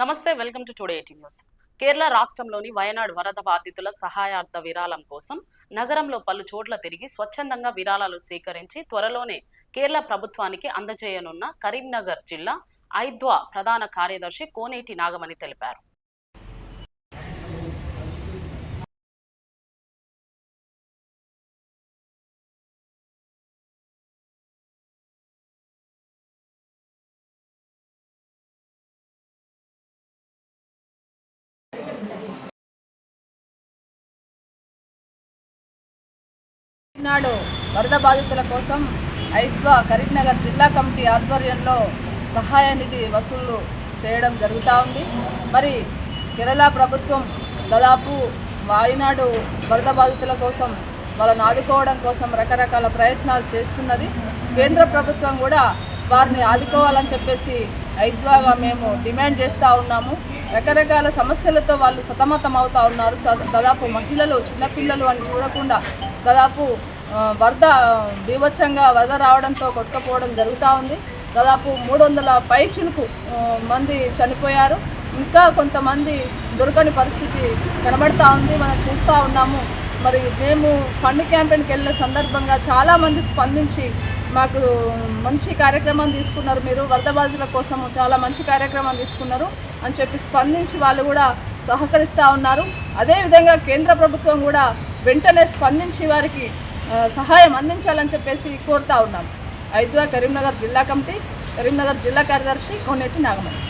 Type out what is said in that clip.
నమస్తే welcome to today eighty news. Kerala రాష్ట్రంలోని వయనాడ్ వరద బాధితుల సహాయార్థ విరాళం కోసం నగరంలో పలు చోట్ల తిరిగి స్వచ్ఛందంగా విరాళాలు సేకరించి త్వరలోనే కేరళ ప్రభుత్వానికి అందజేయనున్న కరీంనగర్ జిల్లా ఐద్వా ప్రధాన కార్యదర్శి కోనేటి నాగమణి తెలిపారు. ఈనాడు వరద బాధితుల కోసం ఐద్వా కరీంనగర్ జిల్లా కమిటీ ఆధ్వర్యంలో సహాయ నిధి వసూలు చేయడం జరుగుతూ ఉంది. మరి కేరళ ప్రభుత్వం దాదాపు వాయునాడు వరద బాధితుల కోసం వాళ్ళని ఆదుకోవడం కోసం రకరకాల ప్రయత్నాలు చేస్తున్నది. కేంద్ర ప్రభుత్వం కూడా వారిని ఆదుకోవాలని చెప్పేసి ఐద్వాగా మేము డిమాండ్ చేస్తూ ఉన్నాము. రకరకాల సమస్యలతో వాళ్ళు సతమతం అవుతూ ఉన్నారు. దాదాపు మహిళలు చిన్నపిల్లలు అని చూడకుండా దాదాపు వరద బీభత్సంగా వరద రావడంతో కొట్టుకపోవడం జరుగుతూ ఉంది. దాదాపు మూడు వందల పై చిలుకు మంది చనిపోయారు. ఇంకా కొంతమంది దొరకని పరిస్థితి కనబడతా ఉంది. మనం చూస్తూ ఉన్నాము. మరి మేము ఫండ్ క్యాంపెయిన్కి వెళ్ళిన సందర్భంగా చాలామంది స్పందించి మాకు మంచి కార్యక్రమం తీసుకున్నారు మీరు వరద బాధితుల కోసం చాలా మంచి కార్యక్రమం తీసుకున్నారు అని చెప్పి స్పందించి వాళ్ళు కూడా సహకరిస్తూ ఉన్నారు. అదేవిధంగా కేంద్ర ప్రభుత్వం కూడా వెంటనే స్పందించి వారికి సహాయం అందించాలని చెప్పేసి కోరుతా ఉన్నాం. ఐద్వా కరీంనగర్ జిల్లా కమిటీ కరీంనగర్ జిల్లా కార్యదర్శి కొనేటి నాగమణి.